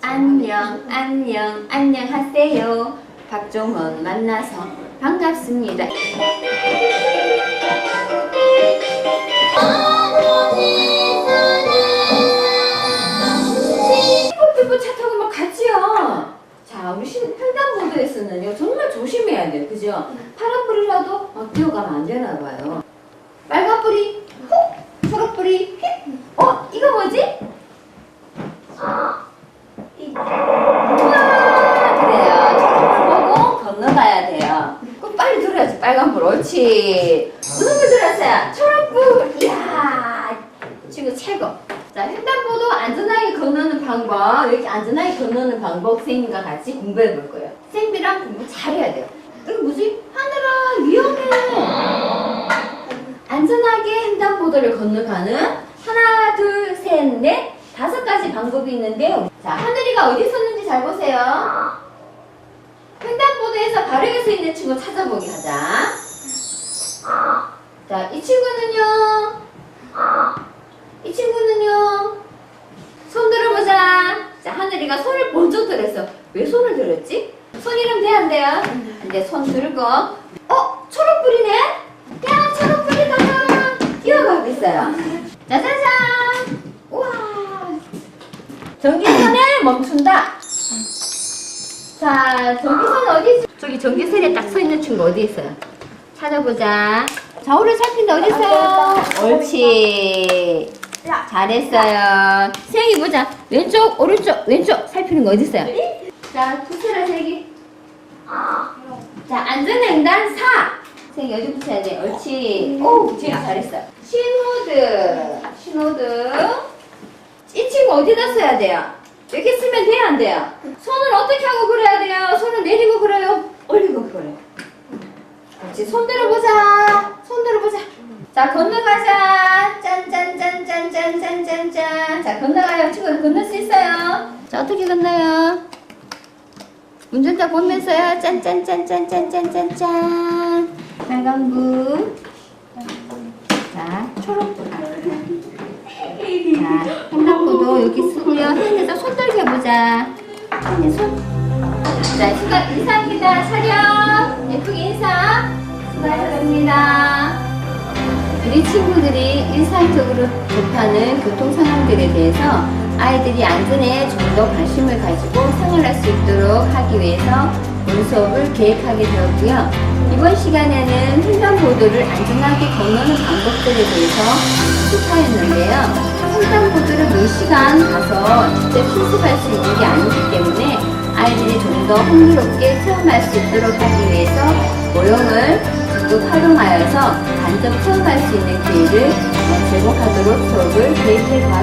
안녕, 안녕, 안녕하세요. 박종원 만나서 반갑습니다. 삐뽀삐뽀 차 타고 막 갔지요. 자, 우리 신, 횡단보도에서는요, 정말 조심해야 돼요. 그죠? 파란불이라도 어, 뛰어가면 안 되나 봐요. 빨간불이 훅! 초록불이 휙! 어? 이거 뭐지? 우와, 그래요. 초록불 보고 건너가야 돼요. 꼭 빨리 들어야지. 빨간불. 옳지. 무슨 불 들었어요? 초록불. 이야. 지금 최고. 자, 횡단보도 안전하게 건너는 방법, 이렇게 안전하게 건너는 방법 선생님과 같이 공부해 볼 거예요. 선생님이랑 공부 잘해야 돼요. 이거 뭐지? 하늘아, 위험해. 안전하게 횡단보도를 건너가는 하나, 둘, 셋, 넷, 다섯 가지 방법이 있는데요. 자, 하늘이가 어디 섰는지 잘 보세요. 횡단보도에서 바르게 서 있는 친구 찾아보기 하자. 자, 이 친구는요. 이 친구는요. 손 들어보자. 자, 하늘이가 손을 먼저 들었어. 왜 손을 들었지? 손 이름 돼, 안 돼요? 근데 손 들고. 어? 초록불이네? 야, 초록불이다. 뛰어가고 있어요. 짜자잔. 우와. 전기선에 멈춘다. 자, 전기선 어디 있어? 저기 전기선에 딱 서 있는 친구 어디 있어요? 찾아보자. 좌우를 살핀다 어디 있어요? 옳지. 잘했어요. 세영이 보자. 왼쪽, 오른쪽, 왼쪽 살피는 거 어디 있어요? 자, 두세라 세기. 자, 안전횡단 4. 세영이 어디 붙여야 돼? 옳지. 오, 지금 잘했어. 신호등. 신호등. 이 친구 어디다 써야 돼요? 이렇게 쓰면 돼요, 안 돼요? 손을 어떻게 하고 그려야 돼요? 손을 내리고 그려요? 올리고 그려요? 그렇지, 손 들어 보자. 손 들어 보자. 자, 건너가자. 짠짠짠짠짠짠짠짠. 자, 건너가요. 친구 건널 수 있어요. 자, 어떻게 건너요? 운전자 보면서요. 짠짠짠짠짠짠짠짠. 빨간불. 자, 초록불. 자, 횡단보도 여기 쓰고 요. 핸드에서 손 들게 해보자. 핸드 손. 자, 수가 인사합니다. 촬영. 예쁘게 인사. 수고하셨습니다. 우리 친구들이 일상적으로 접하는 교통 상황들에 대해서 아이들이 안전에 좀 더 관심을 가지고 생활할 수 있도록 하기 위해서 본 수업을 계획하게 되었고요. 이번 시간에는 횡단보도를 안전하게 건너는 방법들에 대해서 연습하였는데요. 횡단보도를 몇 시간 가서 직접 실습할 수 있는 게 아니기 때문에 아이들이 좀 더 흥미롭게 체험할 수 있도록 하기 위해서 모형을 적극 활용하여서 간접 체험할 수 있는 기회를 어, 제공하도록 수업을 계획해 보았습니다.